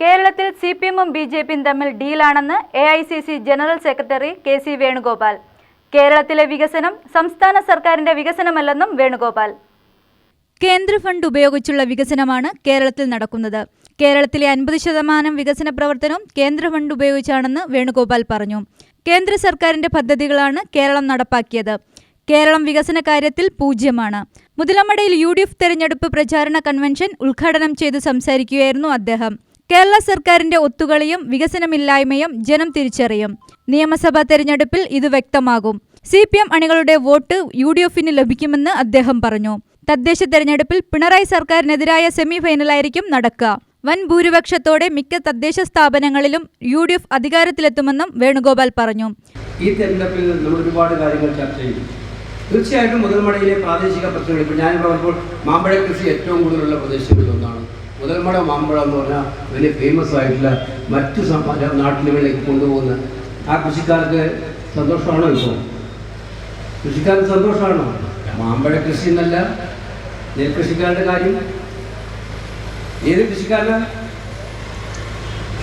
കേരളത്തിൽ C P എമ്മും B J പിയും തമ്മിൽ ഡീലാണെന്ന് A I C C general secretary K C Venugopal. കേരളത്തിലെ വികസനം സംസ്ഥാന സർക്കാരിന്റെ വികസനമല്ലെന്നും വേണുഗോപാൽ. കേന്ദ്ര ഫണ്ട് ഉപയോഗിച്ചുള്ള വികസനമാണ് കേരളത്തിൽ നടക്കുന്നത്. കേരളത്തിലെ അൻപത് ശതമാനം വികസന പ്രവർത്തനവും കേന്ദ്ര ഫണ്ട് ഉപയോഗിച്ചാണെന്ന് വേണുഗോപാൽ പറഞ്ഞു. കേന്ദ്ര സർക്കാരിന്റെ പദ്ധതികളാണ് കേരളം നടപ്പാക്കിയത്. കേരളം വികസന കാര്യത്തിൽ പൂജ്യമാണ്. മുതലമടയിൽ യു ഡി എഫ് തെരഞ്ഞെടുപ്പ് പ്രചാരണ കൺവെൻഷൻ ഉദ്ഘാടനം ചെയ്ത് സംസാരിക്കുകയായിരുന്നു അദ്ദേഹം. കേരള സർക്കാരിന്റെ ഒത്തുകളിയും വികസനമില്ലായ്മയും ജനം തിരിച്ചറിയും. നിയമസഭാ തെരഞ്ഞെടുപ്പിൽ ഇത് വ്യക്തമാകും. സി പി എം അണികളുടെ വോട്ട് യു ഡി എഫിന് ലഭിക്കുമെന്ന് അദ്ദേഹം പറഞ്ഞു. തദ്ദേശ തെരഞ്ഞെടുപ്പിൽ പിണറായി സർക്കാരിനെതിരായ സെമി ഫൈനലായിരിക്കും നടക്കുക. വൻ ഭൂരിപക്ഷത്തോടെ മിക്ക തദ്ദേശ സ്ഥാപനങ്ങളിലും യു ഡി എഫ് അധികാരത്തിലെത്തുമെന്നും വേണുഗോപാൽ പറഞ്ഞു. ഈ തെരഞ്ഞെടുപ്പിൽ നമ്മൾ ഒരുപാട് കാര്യങ്ങൾ ചർച്ച ചെയ്തു. തീർച്ചയായിട്ടും മുതൽമടയിലെ പ്രാദേശിക പ്രശ്നങ്ങൾ ഇപ്പോൾ ഞാൻ പറഞ്ഞപ്പോൾ മാമ്പഴ കൃഷി ഏറ്റവും കൂടുതലുള്ള പ്രദേശങ്ങളിൽ ഒന്നാണ്. മുതൽമട മാമ്പഴം എന്ന് പറഞ്ഞാൽ വലിയ ഫേമസ് ആയിട്ടുള്ള മറ്റു നാട്ടിലുകളിലേക്ക് കൊണ്ടുപോകുന്ന ആ കൃഷിക്കാർക്ക് സന്തോഷമാണോ ഇപ്പോൾ കൃഷിക്കാർക്ക് സന്തോഷമാണോ? മാമ്പഴ കൃഷി എന്നല്ല നെൽകൃഷിക്കാരുടെ കാര്യം. ഏത് കൃഷിക്കാരനാ?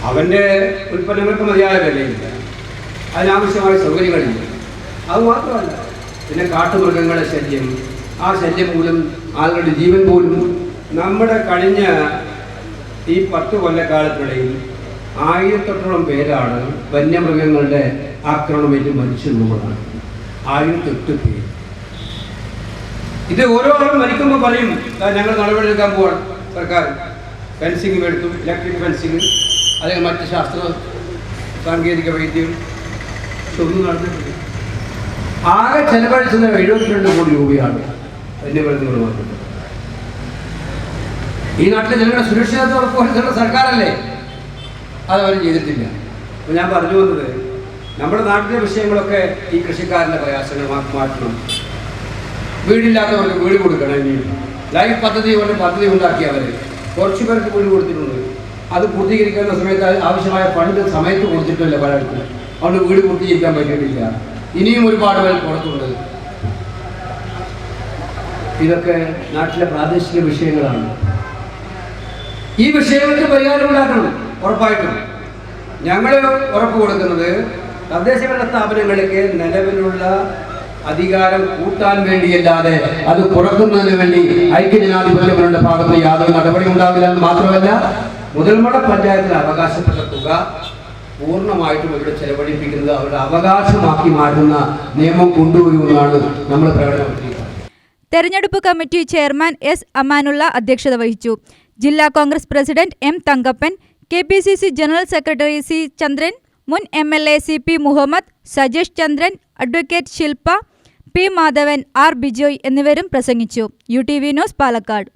അവന്റെ ഉൽപ്പന്നങ്ങൾക്ക് മതിയായ വിലയില്ല. അതിനാവശ്യമായ സൗകര്യങ്ങളില്ല. അത് മാത്രമല്ല പിന്നെ കാട്ടുമൃഗങ്ങളുടെ ശല്യം ആ ശല്യം മൂലം ആളുകളുടെ ജീവൻ പോലും നമ്മുടെ കഴിഞ്ഞ ഈ പത്ത് കൊല്ലക്കാലത്തിനിടയിൽ ആയിരത്തെട്ടോളം പേരാണ് വന്യമൃഗങ്ങളുടെ ആക്രമണമേറ്റ് മരിച്ചു എന്നുള്ളതാണ്. ആയിരത്തെട്ട് പേര്. ഇത് ഓരോ ആളും മരിക്കുമ്പോൾ പറയും "ദാ ഞങ്ങൾ നടപടിയെടുക്കാൻ പോവാണ് സർക്കാർ. ഫെൻസിങ് എടുത്തു ഇലക്ട്രിക് ഫെൻസിങ് അല്ലെങ്കിൽ മറ്റ് ശാസ്ത്ര സാങ്കേതിക വൈദ്യം ഇതൊന്നും നടന്നിട്ടില്ല. ആകെ ചെലവഴിച്ചത് എഴുപത്തിരണ്ട് കോടി രൂപയാണ് വന്യമൃഗങ്ങൾ മാത്രം. ഈ നാട്ടിലെ ജനങ്ങളുടെ സുരക്ഷിതത്വം ഉറപ്പുവരുത്തുന്ന സർക്കാരല്ലേ? അതവർ ചെയ്തിട്ടില്ല. അപ്പോൾ ഞാൻ പറഞ്ഞു വന്നത് നമ്മുടെ നാട്ടിലെ വിഷയങ്ങളൊക്കെ ഈ കൃഷിക്കാരന്റെ പ്രയാസങ്ങൾ മാറ്റണം. വീടില്ലാത്തവർക്ക് വീട് കൊടുക്കണം ഇനി. ലൈഫ് പദ്ധതി കൊണ്ട് പദ്ധതി ഉണ്ടാക്കി അവർ കുറച്ച് പേർക്ക് വീട് കൊടുത്തിട്ടുണ്ട്. അത് പൂർത്തീകരിക്കുന്ന സമയത്ത് ആവശ്യമായ ഫണ്ട് സമയത്ത് കൊടുത്തിട്ടില്ല പലയിടത്തും. അതുകൊണ്ട് വീട് പൂർത്തീകരിക്കാൻ പറ്റിയിട്ടില്ല. ഇനിയും ഒരുപാട് പേർ പുറത്തുണ്ട്. ഇതൊക്കെ നാട്ടിലെ പ്രാദേശിക വിഷയങ്ങളാണ്. ഈ വിഷയങ്ങൾക്ക് പരിഹാരം ഉണ്ടാക്കണം. ഉറപ്പായിട്ടും. ഞങ്ങൾ ഉറപ്പ് കൊടുക്കുന്നത് തദ്ദേശഭരണ സ്ഥാപനങ്ങൾക്ക് നിലവിലുള്ള അധികാരം കൂട്ടാൻ വേണ്ടിയല്ലാതെ അത് കുറക്കുന്നതിന് വേണ്ടി ഐക്യജനാധിപത്യങ്ങളുടെ ഭാഗത്ത് യാതൊരു നടപടി ഉണ്ടാകില്ല എന്ന് മാത്രമല്ല മുതൽമട പഞ്ചായത്തിന് അവകാശപ്പെട്ട തുക പൂർണമായിട്ടും ഇവിടെ ചെലവഴിപ്പിക്കുന്നത് അവരുടെ അവകാശമാക്കി മാറ്റുന്ന നിയമം കൊണ്ടുവരുമെന്നാണ് നമ്മൾ പ്രകടനപ്പെടുത്തിയത് തെരഞ്ഞെടുപ്പ് കമ്മിറ്റി ചെയർമാൻ എസ് അമാനുള്ള അധ്യക്ഷത വഹിച്ചു. ജില്ലാ Congress president M Thankappan K P C C general secretary C Chandran മുൻ M L A C P Muhammad Sajesh Chandran advocate Shilpa P Madhavan R Bijoy എന്നിവരും പ്രസംഗിച്ചു. U T V news Palakkad.